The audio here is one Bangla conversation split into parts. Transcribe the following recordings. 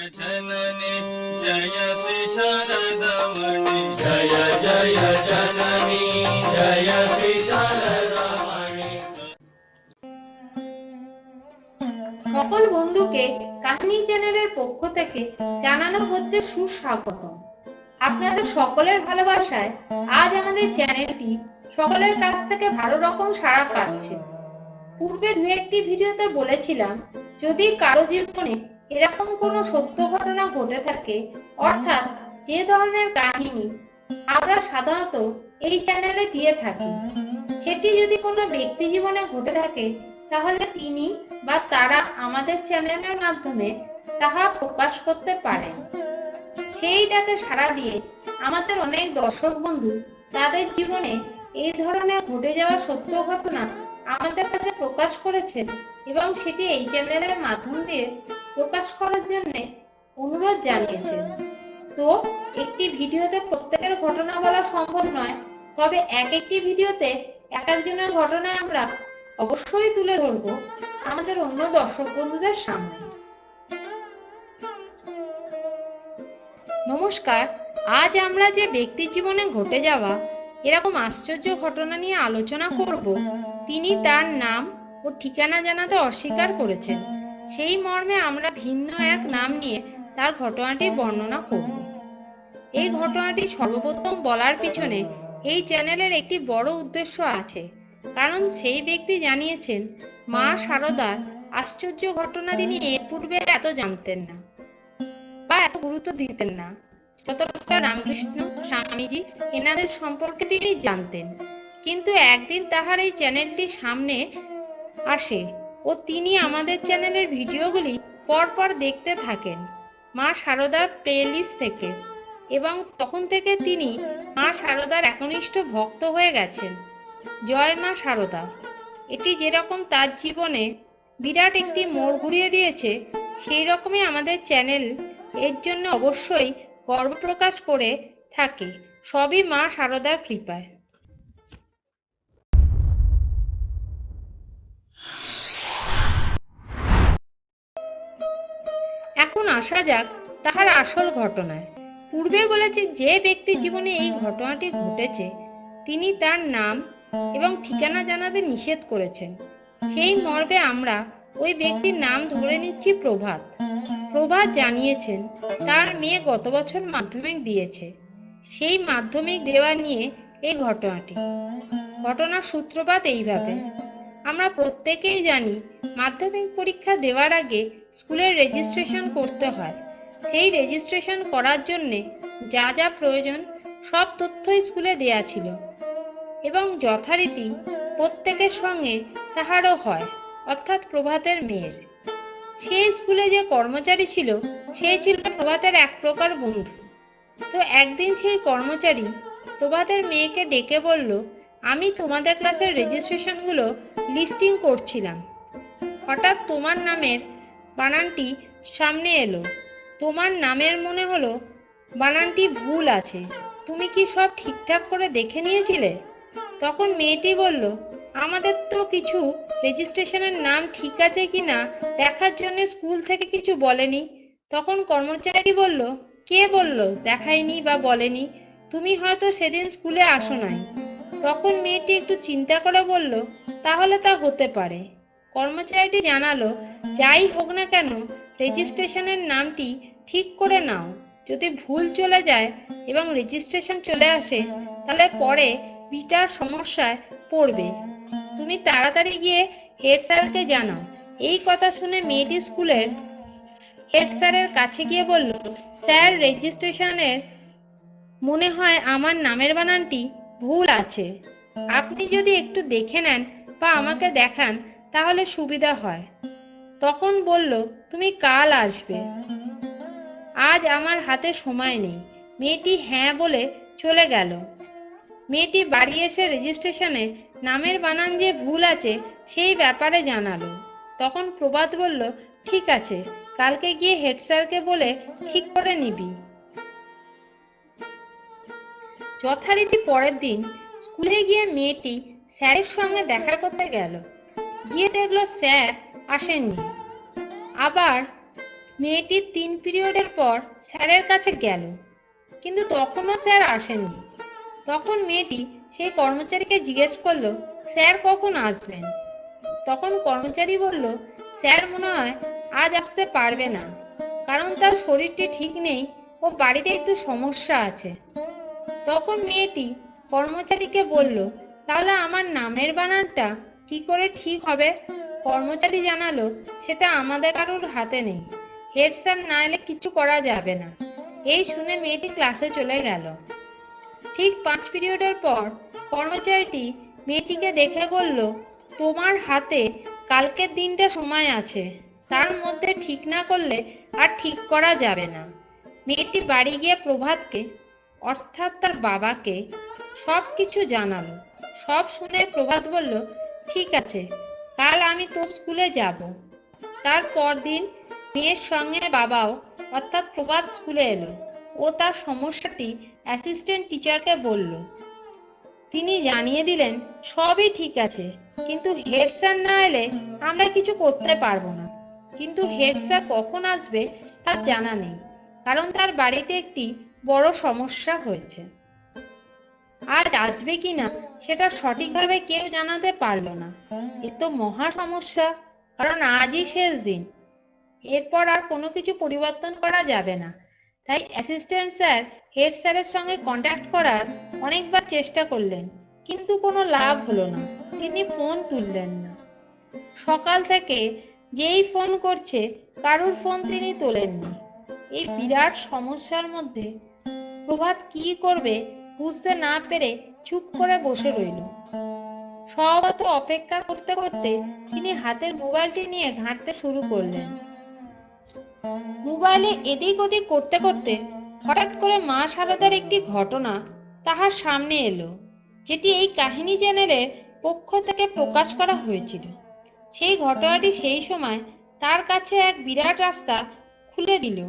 जननी जय श्री शारदमणि जय जय जननी जय श्री शारदमणि সকল বন্ধুকে কাহিনী চ্যানেলের পক্ষ থেকে জানানো হচ্ছে সুস্বাগতম আপনাদের সকলের ভালোবাসায় আজ আমাদের চ্যানেলটি সকলের কাছ থেকে ভালো রকম সাড়া পাচ্ছে পূর্বে দু একটি ভিডিওতে বলেছিলাম যদি কারো জীবনে এরকম কোনো সত্য ঘটনা ঘটে থাকে, অর্থাৎ যে ধরনের কাহিনী আমরা সাধারণত এই চ্যানেলে দিয়ে থাকি, সেটি যদি কোনো ব্যক্তি জীবনে ঘটে থাকে, তাহলে তিনি বা তারা আমাদের চ্যানেলের মাধ্যমে তাহা প্রকাশ করতে পারেন সেই ডাকে সাড়া দিয়ে আমাদের অনেক দর্শক বন্ধু তাদের জীবনে এই ধরনের ঘটে যাওয়া সত্য ঘটনা আমাদের কাছে প্রকাশ করেছেন এবং সেটি এই চ্যানেলের মাধ্যম দিয়ে প্রকাশ করার জন্য অনুরোধ জানিয়েছেন। তো একটি ভিডিওতে প্রত্যেকের ঘটনা বলা সম্ভব নয়, তবে এক একটি ভিডিওতে এক একজনের ঘটনা আমরা অবশ্যই তুলে ধরব আমাদের অন্য দর্শক বন্ধুদের সামনে। নমস্কার, আজ আমরা যে ব্যক্তির জীবনে ঘটে যাওয়া এরকম আশ্চর্য ঘটনা নিয়ে আলোচনা করব তিনি তার নাম ও ঠিকানা জানাতে অস্বীকার করেছেন। সেই মর্মে আমরা ভিন্ন এক নাম নিয়ে তার ঘটনাটি বর্ণনা করব। এই ঘটনাটি সর্বপ্রথম বলার পিছনে এই চ্যানেলের একটি বড় উদ্দেশ্য আছে। কারণ সেই ব্যক্তি জানিয়েছেন, মা সারদার, আশ্চর্য ঘটনা তিনি এর পূর্বে এত জানতেন না বা এত গুরুত্ব দিতেন না। যতটা রামকৃষ্ণ স্বামীজি এনাদের সম্পর্কে তিনি জানতেন। কিন্তু একদিন তাহার এই চ্যানেলটি সামনে আসে ও তিনি আমাদের চ্যানেলের ভিডিওগুলি পরপর দেখতে থাকেন মা সারদার প্লেলিস্ট থেকে এবং তখন থেকে তিনি মা সারদার একনিষ্ঠ ভক্ত হয়ে গেছেন। জয় মা সারদা। এটি যেরকম তার জীবনে বিরাট একটি মোড় ঘুরিয়ে দিয়েছে, সেই রকমই আমাদের চ্যানেল এর জন্য অবশ্যই গর্ব প্রকাশ করে থাকে। সবই মা সারদার কৃপায়। এখন আসা যাক, তাহার আসল ঘটনায়। পূর্বে বলেছে যে ব্যক্তির জীবনে এই ঘটনাটি ঘটেছে, তিনি তার নাম এবং ঠিকানা জানাতে নিষেধ করেছেন। সেই মর্মে আমরা ওই ব্যক্তির নাম ধরে নিচ্ছি প্রভাত। প্রভাত জানিয়েছেন, তার মেয়ে গত বছর মাধ্যমিক দিয়েছে। সেই মাধ্যমিক দেওয়া নিয়ে এই ঘটনাটি। ঘটনার সূত্রপাত এইভাবে। আমরা প্রত্যেকেই জানি মাধ্যমিক পরীক্ষা দেওয়ার আগে স্কুলের রেজিস্ট্রেশন করতে হয়। সেই রেজিস্ট্রেশন করার জন্যে যা যা প্রয়োজন সব তথ্যই স্কুলে দেয়া ছিল এবং যথারীতি প্রত্যেকের সঙ্গে তাহারও হয়, অর্থাৎ প্রভাতের মেয়ের। সেই স্কুলে যে কর্মচারী ছিল, সে ছিল প্রভাতের এক প্রকার বন্ধু। তো একদিন সেই কর্মচারী প্রভাতের মেয়েকে ডেকে বলল আমি তোমাদের ক্লাসের রেজিস্ট্রেশনগুলো লিস্টিং করছিলাম। হঠাৎ তোমার নামের বানানটি সামনে এলো। তোমার নামের মনে হলো বানানটি ভুল আছে। তুমি কি সব ঠিকঠাক করে দেখে নিয়েছিলে? তখন মেয়েটি বলল, আমাদের তো কিছু রেজিস্ট্রেশনের নাম ঠিক আছে কি না দেখার জন্য স্কুল থেকে কিছু বলেনি। তখন কর্মচারী বলল, কে বলল? দেখায়নি বা বলেনি। তুমি হয়তো সেদিন স্কুলে আসো নাই। তখন মেয়েটি একটু চিন্তা করে বলল, তাহলে তা হতে পারে। কর্মচারীটি জানালো, যাই হোক না কেন, রেজিস্ট্রেশনের নামটি ঠিক করে নাও। যদি ভুল চলে যায় এবং রেজিস্ট্রেশন চলে আসে, তাহলে পরে বিটার সমস্যায় পড়বে। তুমি তাড়াতাড়ি গিয়ে হেড স্যারকে জানাও। এই কথা শুনে মেয়েটি স্কুলের হেড স্যারের কাছে গিয়ে বলল, স্যার, রেজিস্ট্রেশনের মনে হয় আমার নামের বানানটি ভুল আছে। আপনি যদি একটু দেখে নেন বা আমাকে দেখান, তাহলে সুবিধা হয়। তখন বলল, তুমি কাল আসবে। আজ আমার হাতে সময় নেই। মেয়েটি হ্যাঁ বলে চলে গেল। মেয়েটি বাড়ি এসে রেজিস্ট্রেশনে নামের বানান যে ভুল আছে, সেই ব্যাপারে জানালো। তখন প্রবাদ বলল, ঠিক আছে, কালকে গিয়ে হেড স্যারকে বলে ঠিক করে নিবি। যথারীতি পরের দিন স্কুলে গিয়ে মেয়েটি স্যারের সঙ্গে দেখা করতে গেল। গিয়ে দেখল স্যার আসেননি। আবার মেয়েটির তিন পিরিয়ডের পর স্যারের কাছে গেল, কিন্তু তখনও স্যার আসেননি। তখন মেয়েটি সেই কর্মচারীকে জিজ্ঞেস করল, স্যার কখন আসবেন? তখন কর্মচারী বলল, স্যার মনে হয় আজ আসতে পারবে না, কারণ তার শরীরটি ঠিক নেই ও বাড়িতে একটু সমস্যা আছে। তখন মেয়েটি কর্মচারীকে বলল, তাহলে আমার নামের বানানটা কি করে ঠিক হবে? কর্মচারী জানালো, সেটা আমাদের কারোর হাতে নেই। হেড স্যার না এলে কিছু করা যাবে না। এই শুনে মেয়েটি ক্লাসে চলে গেল। ঠিক পাঁচ পিরিয়ডের পর কর্মচারীটি মেয়েটিকে দেখে বলল, তোমার হাতে কালকের দিনটা সময় আছে। তার মধ্যে ঠিক না করলে আর ঠিক করা যাবে না। মেয়েটি বাড়ি গিয়ে প্রভাতকে অর্থাৎ তার বাবাকে সব কিছু জানালো। সব শুনে প্রভাত বলল, ঠিক আছে, কাল আমি তো স্কুলে যাব। তার পরদিন মেয়ের সঙ্গে বাবাও, অর্থাৎ প্রভাত স্কুলে এলো। ও তার সমস্যাটি অ্যাসিস্ট্যান্ট টিচারকে বলল। তিনি জানিয়ে দিলেন, সবই ঠিক আছে, কিন্তু হেড স্যার না এলে আমরা কিছু করতে পারব না। কিন্তু হেড স্যার কখন আসবে তার জানা নেই। কারণ তার বাড়িতে একটি বড় সমস্যা হয়েছে। আজ আসবে কিনা সেটা সঠিকভাবে কেউ জানাতে পারল না। এ তো মহা সমস্যা, কারণ আজই শেষ দিন। এরপর আর কোনো কিছু পরিবর্তন করা যাবে না। তাই অ্যাসিস্ট্যান্ট স্যার হেড স্যারের সঙ্গে কন্ট্যাক্ট করার অনেকবার চেষ্টা করলেন, কিন্তু কোনো লাভ হলো না। তিনি ফোন তুললেন না। সকাল থেকে যেই ফোন করছে, কারুর ফোন তিনি তোলেননি। এই বিরাট সমস্যার মধ্যে প্রভাত কি করবে বুঝতে না পেরে চুপ করে বসে রইল। স্বভাবত অপেক্ষা করতে করতে তিনি হাতের মোবাইলটি নিয়ে ঘাঁটতে শুরু করলেন। মোবাইলে এদিক ওদিক করতে করতে হঠাৎ করে মা সারদার একটি ঘটনা তাহার সামনে এলো, যেটি এই কাহিনী চ্যানেলের পক্ষ থেকে প্রকাশ করা হয়েছিল। সেই ঘটনাটি সেই সময় তার কাছে এক বিরাট রাস্তা খুলে দিল।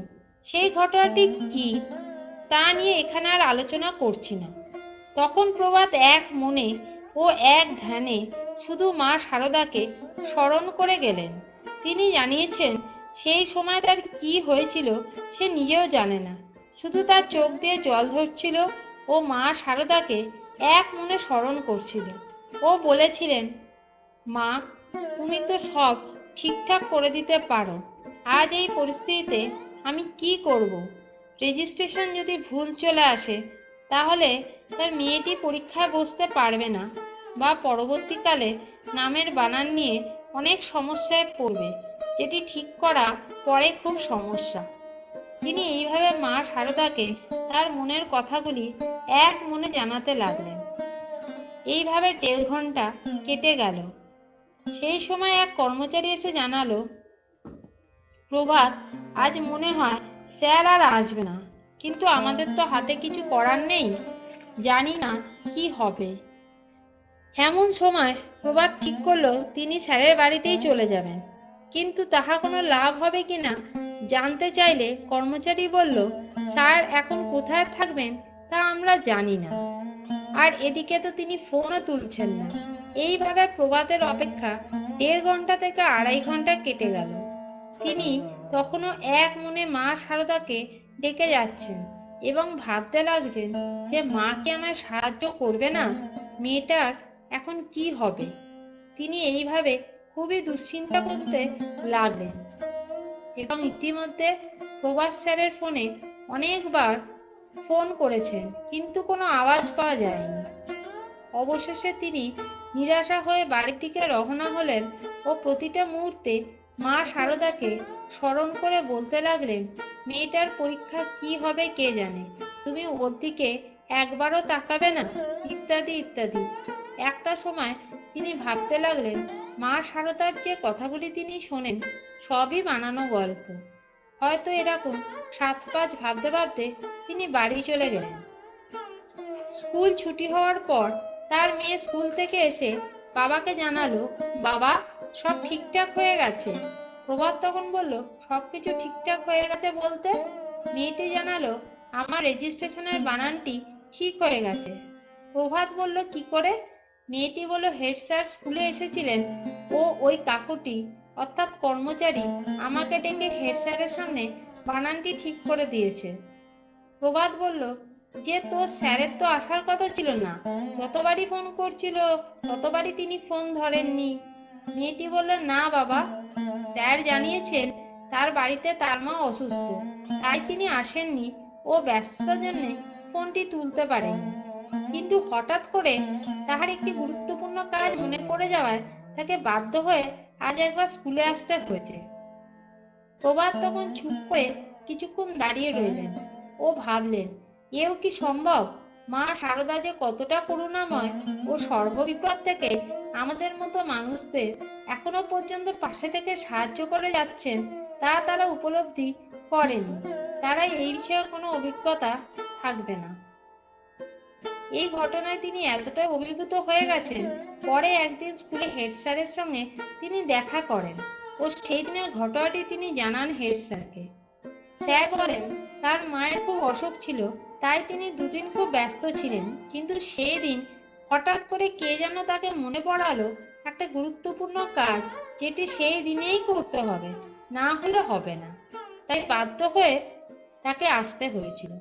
সেই ঘটনাটি কি তা নিয়ে এখানে আর আলোচনা করছি না। তখন প্রভাত এক মনে ও এক ধ্যানে শুধু মা সারদাকে স্মরণ করে গেলেন। তিনি জানিয়েছেন, সেই সময় তার কি হয়েছিল সে নিজেও জানে না। শুধু তার চোখ দিয়ে জল ধরছিল ও মা সারদাকে এক মনে স্মরণ করছিল। ও বলেছিলেন, মা, তুমি তো সব ঠিকঠাক করে দিতে পারো। আজ এই পরিস্থিতিতে আমি কি করব? রেজিস্ট্রেশন যদি ভুল চলে আসে, তাহলে তার মেয়েটি পরীক্ষায় বসতে পারবে না বা পরবর্তীকালে নামের বানান নিয়ে অনেক সমস্যায় পড়বে, যেটি ঠিক করা পরে খুব সমস্যা। তিনি এইভাবে মা সারদাকে তার মনের কথাগুলি এক মনে জানাতে লাগলেন। এইভাবে দেড় ঘণ্টা কেটে গেল। সেই সময় এক কর্মচারী এসে জানালো, প্রভাত, আজ মনে হয় স্যার আর আসবে না। কিন্তু আমাদের তো হাতে কিছু করার নেই। জানি না কি হবে। এমন সময় প্রভাত ঠিক করল, তিনি স্যারের বাড়িতেই চলে যাবেন। কিন্তু তাহা কোনো লাভ হবে কিনা জানতে চাইলে কর্মচারী বলল, স্যার, এখন কোথায় থাকবেন তা আমরা জানি না। আর এদিকে তো তিনি ফোনও তুলছেন না। এইভাবে প্রভাতের অপেক্ষা দেড় ঘণ্টা থেকে আড়াই ঘণ্টা কেটে গেল। তিনি তখনও এক মনে মা সারদাকে ডেকে যাচ্ছেন এবং ভাবতে লাগছেন যে মা কি আমায় সাহায্য করবে না? মেয়েটার এখন কি হবে? তিনি এইভাবে খুবই দুশ্চিন্তা করতে লাগলেন এবং ইতিমধ্যে প্রভাস স্যারের ফোনে অনেকবার ফোন করেছেন, কিন্তু কোনো আওয়াজ পাওয়া যায়নি। অবশেষে তিনি নিরাশা হয়ে বাড়ির দিকে রওনা হলেন ও প্রতিটা মুহূর্তে মা সারদাকে স্মরণ করে বলতে লাগলেন, মেয়েটার পরীক্ষা কি হবে কে জানে? তুমি ওর দিকে একবারও তাকাবে না? ইত্যাদি ইত্যাদি। একটা সময় তিনি ভাবতে লাগলেন, মা সারদার যে কথাগুলি তিনি শোনেন সবই বানানো গল্প। হয়তো এরকম সাত পাঁচ ভাবতে ভাবতে তিনি বাড়ি চলে গেলেন। স্কুল ছুটি হওয়ার পর তার মেয়ে স্কুল থেকে এসে বাবাকে জানালো, বাবা, সব ঠিকঠাক হয়ে গেছে? প্রভাত তখন বলল সবকিছু ঠিকঠাক হয়ে গেছে বলতে? মেয়েটি জানালো, আমার রেজিস্ট্রেশনের বানানটি ঠিক হয়ে গেছে। প্রভাত বলল, কি করে? মেয়েটি বলল, হেড স্যার স্কুলে এসেছিলেন। ও ওই কাকুটি, অর্থাৎ কর্মচারী, আমাকে ডেকে হেড স্যারের সামনে বানানটি ঠিক করে দিয়েছে। প্রভাত বলল যে তোর স্যারের তো আসার কথা ছিল না। যতবারই ফোন করছিল, ততবারই তিনি ফোন ধরেননি। মেয়েটি বলল, না বাবা, স্যার জানিয়েছেন তার বাড়িতে তার মা অসুস্থ। তাই তিনি আসেননি। ও ব্যস্ততার জন্য ফোনটি তুলতে পারেননি কিন্তু হঠাৎ করে তাহার একটি গুরুত্বপূর্ণ কাজ মনে পড়ে যাওয়ায় তাকে বাধ্য হয়ে আজ একবার স্কুলে আসতে হয়েছে। প্রভাত তখন চুপ করে কিছুক্ষণ দাঁড়িয়ে রইলেন। ও ভাবলেন এও কি সম্ভব? মা সারদা যে কতটা করুণাময় ও সর্ববিপদ থেকে আমাদের মতো মানুষদের এখনও পর্যন্ত পাশে থেকে সাহায্য করে যাচ্ছেন, তা তারা উপলব্ধি করেনি। তারা এই বিষয়ে কোনো অভিজ্ঞতা থাকবে না। এই ঘটনায় তিনি এতটাই অভিভূত হয়ে গেছেন, পরে একদিন স্কুলে হেড স্যারের সঙ্গে তিনি দেখা করেন ও সেই দিনের ঘটনাটি তিনি জানান হেড স্যারকে। স্যার বলেন, তার মায়ের খুব অসুখ ছিল তাই তিনি দুদিন খুব ব্যস্ত ছিলেন। কিন্তু সেই দিন হঠাৎ করে কে যেন তাকে মনে পড়ালো একটা গুরুত্বপূর্ণ কাজ যেটি সেই দিনেই করতে হবে, না হলে হবে না। তাই বাধ্য হয়ে তাকে আসতে হয়েছিল।